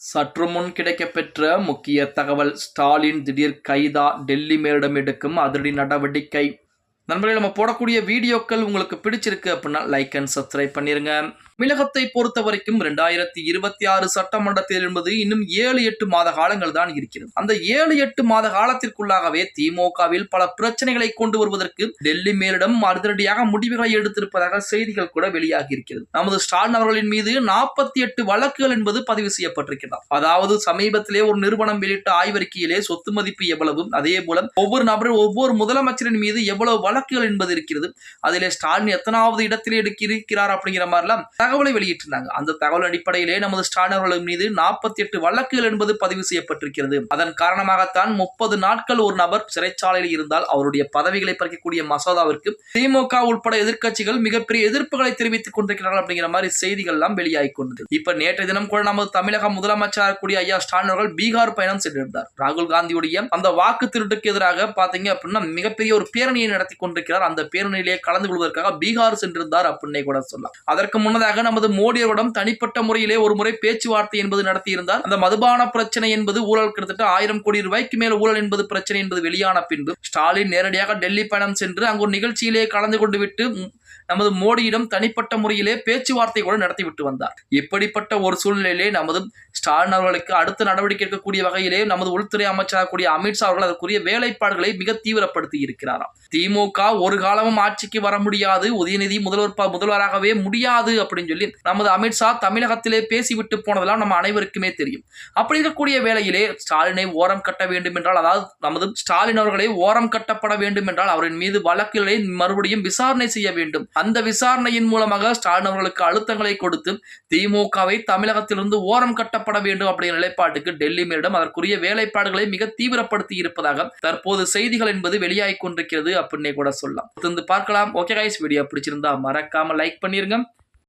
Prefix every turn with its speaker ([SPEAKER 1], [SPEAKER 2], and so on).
[SPEAKER 1] சற்று முன் கிடைக்கப்பெற்ற முக்கிய தகவல் ஸ்டாலின் திடீர் கைதா டெல்லி மேலிடம் எடுக்கும் அதிரடி நடவடிக்கை. நண்பர்களே நம்ம போடக்கூடிய வீடியோக்கள் உங்களுக்கு பிடிச்சிருக்கு அப்படின்னா லைக் அண்ட் சப்ஸ்கிரைப் பண்ணிடுங்க தமிழகத்தை பொறுத்த வரைக்கும் ரெண்டாயிரத்தி இருபத்தி ஆறு சட்டமன்றத்தில் என்பது இன்னும் ஏழு எட்டு மாத காலங்கள் தான் இருக்கிறது. அந்த ஏழு எட்டு மாத காலத்திற்குள்ளாகவே திமுகவில் பல பிரச்சனைகளை கொண்டு வருவதற்கு டெல்லி மேலிடம் அதிரடியாக முடிவுகளை எடுத்திருப்பதாக செய்திகள் கூட வெளியாகி இருக்கிறது. நமது ஸ்டாலின் அவர்களின் மீது நாற்பத்தி எட்டு வழக்குகள் என்பது பதிவு செய்யப்பட்டிருக்கிறது அதாவது சமீபத்திலே ஒரு நிறுவனம் வெளியிட்ட ஆய்வறிக்கையிலே சொத்து மதிப்பு எவ்வளவு அதே போல ஒவ்வொரு நபரும் ஒவ்வொரு முதலமைச்சரின் மீது எவ்வளவு வழக்குகள் என்பது இருக்கிறது அதிலே ஸ்டாலின் எத்தனாவது இடத்திலே எடுக்க இருக்கிறார் அப்படிங்கிற மாதிரிலாம் தகவலை வெளியிட்டிருந்தாங்க. அந்த தகவல் அடிப்படையிலே நமது ஸ்டாலின் அவர்கள் மீது நாற்பத்தி எட்டு வழக்குகள் என்பது பதிவு செய்யப்பட்டிருக்கிறது. அதன் காரணமாகத்தான் முப்பது நாட்கள் ஒரு நபர் சிறைச்சாலையில் இருந்தால் அவருடைய பதவிகளை பறிக்கக்கூடிய மசோதாவிற்கு திமுக உட்பட எதிர்க்கட்சிகள் மிகப்பெரிய எதிர்ப்புகளை தெரிவித்துக் கொண்டிருக்கிறார்கள் அப்படிங்கிற மாதிரி செய்திகள் எல்லாம் வெளியாகி கொண்டது. இப்ப நேற்றைய தினம் கூட நமது தமிழக முதலமைச்சராக கூடிய ஐயா ஸ்டாலின் அவர்கள் பீகார் பயணம் சென்றிருந்தார். ராகுல் காந்தியுடைய அந்த வாக்கு திருட்டுக்கு எதிராக பாத்தீங்க அப்படின்னா மிகப்பெரிய ஒரு பேரணியை நடத்தி கொண்டிருக்கிறார். அந்த பேரணியிலே கலந்து கொள்வதற்காக பீகார் சென்றிருந்தார் அப்படின்னே கூட சொல்லலாம். அதற்கு முன்னதாக நமது மோடியரிடம் தனிப்பட்ட முறையிலே ஒரு முறை பேச்சுவார்த்தை என்பது நடத்தியிருந்தார். அந்த மதுபான பிரச்சனை என்பது ஊழல் கிட்டத்தட்ட ஆயிரம் கோடி ரூபாய்க்கு மேல் ஊழல் என்பது பிரச்சனை என்பது வெளியான பின்பு ஸ்டாலின் நேரடியாக டெல்லி பயணம் சென்று அங்கு ஒரு நிகழ்ச்சியிலே கலந்து கொண்டு விட்டு நமது மோடியிடம் தனிப்பட்ட முறையிலே பேச்சுவார்த்தை கூட நடத்திவிட்டு வந்தார். இப்படிப்பட்ட ஒரு சூழ்நிலையிலே நமது ஸ்டாலின் அவர்களுக்கு அடுத்த நடவடிக்கை எடுக்கக்கூடிய வகையிலே நமது உள்துறை அமைச்சராக கூடிய அமித்ஷா அவர்கள் அதற்குரிய வேலைப்பாடுகளை மிக தீவிரப்படுத்தி இருக்கிறாராம். திமுக ஒரு காலமும் ஆட்சிக்கு வர முடியாது உதயநிதி முதல்வர் முதல்வராகவே முடியாது அப்படின்னு சொல்லி நமது அமித்ஷா தமிழகத்திலே பேசிவிட்டு போனதெல்லாம் நம்ம அனைவருக்குமே தெரியும். அப்படி இருக்கக்கூடிய வேளையிலே ஸ்டாலினை ஓரம் கட்ட வேண்டும் என்றால் அதாவது நமது ஸ்டாலின் அவர்களை ஓரம் கட்டப்பட வேண்டும் என்றால் அவரின் மீது வழக்குகளை மறுபடியும் விசாரணை செய்ய வேண்டும். அந்த விசாரணையின் மூலமாக ஸ்டாலின் அவர்களுக்கு அழுத்தங்களை கொடுத்து திமுகவை தமிழகத்திலிருந்து ஓரம் கட்டப்பட வேண்டும் அப்படிங்கிற நிலைப்பாட்டுக்கு டெல்லி மேலிடம் அதற்குரிய வேலைப்பாடுகளை மிக தீவிரப்படுத்தி இருப்பதாக தற்போது செய்திகள் என்பது வெளியாகிக் கொண்டிருக்கிறது அப்படின்னே கூட சொல்லலாம். பார்க்கலாம். ஓகே கைஸ் வீடியோ பிடிச்சிருந்தா மறக்காம லைக் பண்ணிருங்க.